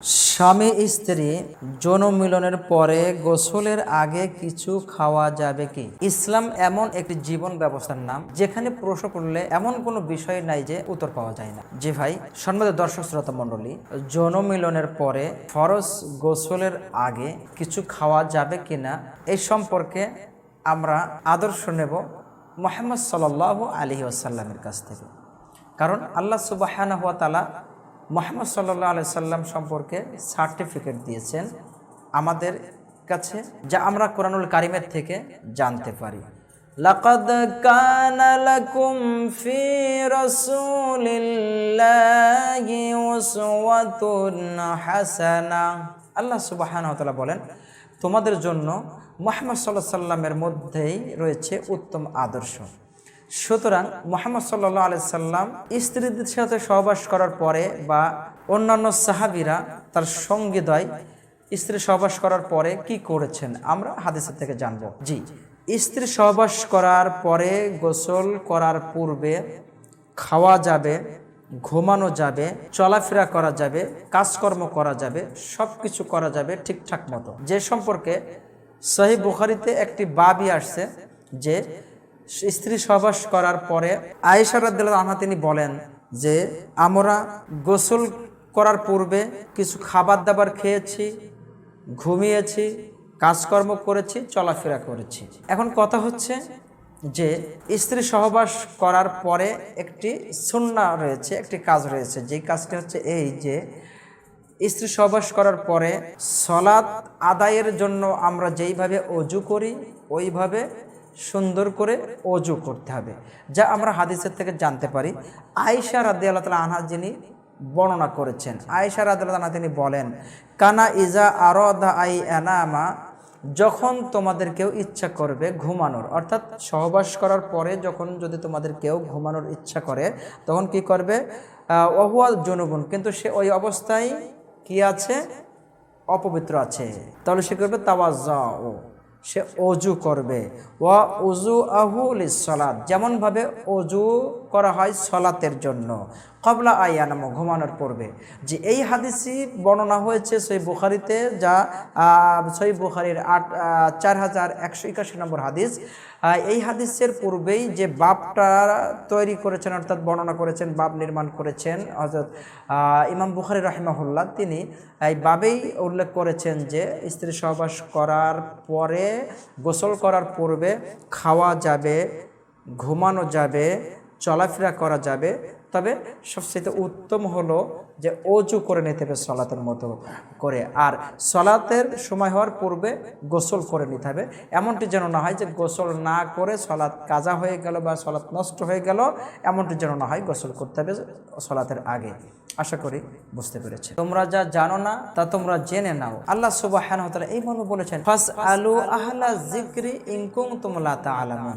স্বামী স্ত্রী যৌন মিলনের পরে গোসলের আগে কিছু খাওয়া যাবে কি? ইসলাম এমন একটি জীবন ব্যবস্থার নাম, যেখানে প্রশ্ন করলে এমন কোনো বিষয় নাই যে উত্তর পাওয়া যায় না। জি ভাই, সম্মানিত দর্শক শ্রোতা মণ্ডলী যৌন মিলনের পরে ফরজ গোসলের আগে কিছু খাওয়া যাবে কি না এই সম্পর্কে আমরা আদর্শ নেব মোহাম্মদ সাল আলহি আসাল্লামের কাছ থেকে। কারণ আল্লাহ সুবাহানা হাত তালা মোহাম্মদ সাল্লাহ আলি সাল্লাম সম্পর্কে সার্টিফিকেট দিয়েছেন আমাদের কাছে, যা আমরা কোরআনুল কারিমের থেকে জানতে পারি। ফি রাসূলিল্লাহি উসওয়াতুন হাসানা। আল্লাহ সুবহানাহু বলেন, তোমাদের জন্য মোহাম্মদ সাল্লাহ সাল্লামের মধ্যেই রয়েছে উত্তম আদর্শ। সুতরাং মোহাম্মদ সাল্লাহ আলি সাল্লাম স্ত্রীদের সাথে সহবাস করার পরে বা অন্যান্য সাহাবিরা তার সঙ্গে দয় স্ত্রী সহবাস করার পরে কি করেছেন আমরা হাদিসের থেকে জানব। জি, স্ত্রী সহবাস করার পরে গোসল করার পূর্বে খাওয়া যাবে, ঘুমানো যাবে, চলাফেরা করা যাবে, কাজকর্ম করা যাবে সব কিছু করা যাবে ঠিকঠাক মতো। যে সম্পর্কে সহি বুখারিতে একটি বাবি আসছে যে স্ত্রী সহবাস করার পরে আয়েশা রাদ্দাল আনহা তিনি বলেন যে, আমরা গোসল করার পূর্বে কিছু খাবার দাবার খেয়েছি, ঘুমিয়েছি, কাজকর্ম করেছি, চলাফেরা করেছি। এখন কথা হচ্ছে যে, স্ত্রী সহবাস করার পরে একটি সুন্না রয়েছে, একটি কাজ রয়েছে। যে কাজটি হচ্ছে এই যে, স্ত্রী সহবাস করার পরে সলাৎ আদায়ের জন্য আমরা যেইভাবে অজু করি, ওইভাবে সুন্দর করে অজু করতে হবে। যা আমরা হাদিসের থেকে জানতে পারি। আয়েশা রাদি আল্লাহ তালা আনহা যিনি বর্ণনা করেছেন, আয়েশা রাদি আল্লাহ তিনি বলেন, কানা ইজা আরদা আই এনামা যখন তোমাদের কেউ ইচ্ছা করবে ঘুমানোর, অর্থাৎ সহবাস করার পরে যখন যদি তোমাদের কেউ ঘুমানোর ইচ্ছা করে, তখন কি করবে? অহুয়া জনগুন কিন্তু সে ওই অবস্থায় কি আছে? অপবিত্র আছে। তাহলে সে করবে? তাওয়াজা সে অজু করবে। ও উজু আহুল সলাদ যেমনভাবে অজু করা হয় সলাতের জন্য কবলা আয়ানাম ঘুমানোর পূর্বে। যে এই হাদিসি বর্ণনা হয়েছে সই বুখারিতে, যা সই বুখারির আট চার হাজার একশো একাশি নম্বর হাদিস এই হাদিসের পূর্বেই যে বাপটা তৈরি করেছেন, অর্থাৎ বর্ণনা করেছেন, বাপ নির্মাণ করেছেন অর্থাৎ ইমাম বুখারি রাহিমাহুল্লাহ, তিনি এই বাবেই উল্লেখ করেছেন যে স্ত্রী সহবাস করার পরে, গোসল করার পূর্বে খাওয়া যাবে, ঘুমানো যাবে চলাফেরা করা যাবে। তবে সবচেয়ে উত্তম হলো যে অজু করে নিতে হবে সলাতের মতো করে। আর সলাতের সময় হওয়ার পূর্বে গোসল করে নিতে হবে। এমনটি যেন না হয় যে গোসল না করে সলাৎ কাজা হয়ে গেল বা সলাৎ নষ্ট হয়ে গেল, এমনটি যেন না হয় গোসল করতে হবে সলাতের আগে। আশা করি বুঝতে পেরেছে তোমরা যা জানো না, তা তোমরা জেনে নাও। আল্লাহ সুবাহ এই মর্ম বলেছেন ফাস আলু আহলা জিক্রি ইনকুম তোমলা তা আলামুন